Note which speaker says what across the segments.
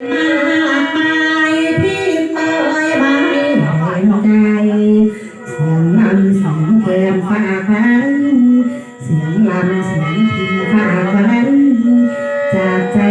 Speaker 1: มากมายที่คอยบายแห่งใจเสี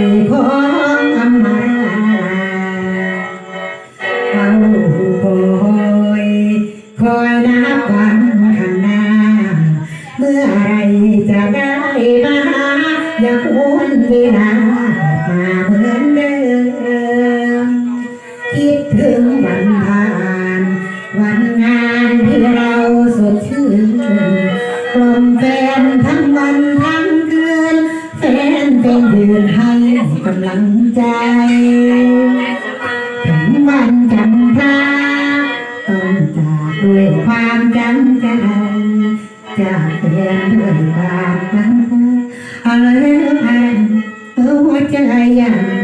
Speaker 1: แฟนทั้งวันทั้งคืนแฟนเป็นยืนให้กำลังใจถึงวันจำพลาต้องจากด้วยความจำใจจากเรียนด้วยบาปนั้นอะไรอะไรหัวใจยัง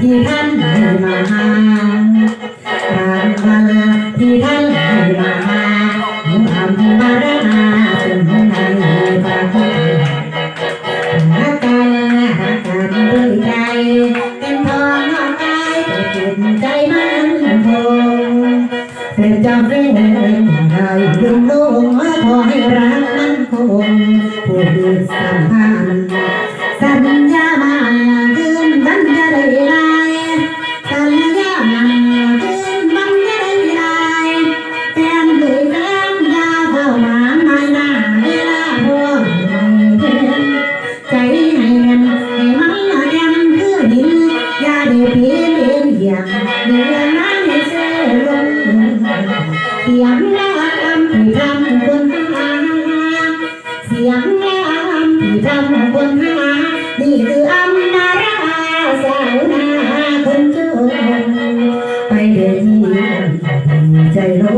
Speaker 1: ที่ท่านให้มาหารางวัลลที่ท่านให้มาหาหนูทำมาได้ เป็นเจ้าเร่ได้ดึงลงมาขอให้รักมันคงผู้ดีสัมพันธ์ เสียงน้ำที่ทำคนหาเสียงน้ำที่ทำคนหานี่คืออำนาราสาวนาคนจนไปเดินเยี่ยมใจล้น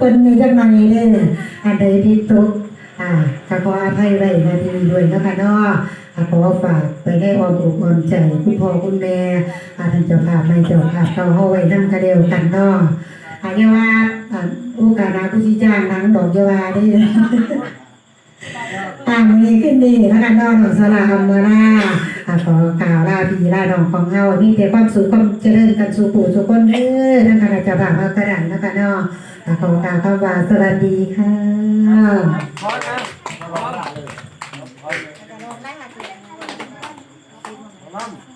Speaker 1: ปิ้นในจังหน่อยเด้ออันใดที่ตกอ่าขออภัยไว้นาดีด้วยนะคะเนาะ ขอฝากไปได้ออมอกออมใจคุณพ่อคุณแม่อาท่านเจ้าภาพนายเจ้าภาพเขาเฮาไว้นำกระเดียวกันเนาะอาเยาว่าอะโอกาสหนาผู้ที่จ้างนังดอกเยาวาได้ต่างมือขึ้นดีนะคะน้องของสลาอัมเมราอะขอกล่าวลาพี่ลาน้องของเฮามีแต่ความสุขความเจริญกันสู่ปู่สู่คนเด้อนะคะเจ้าภาพเฮาก็ได้นะคะเนาะขอบคุณค่ะเข้ามาสวัสดีค่ะ
Speaker 2: พ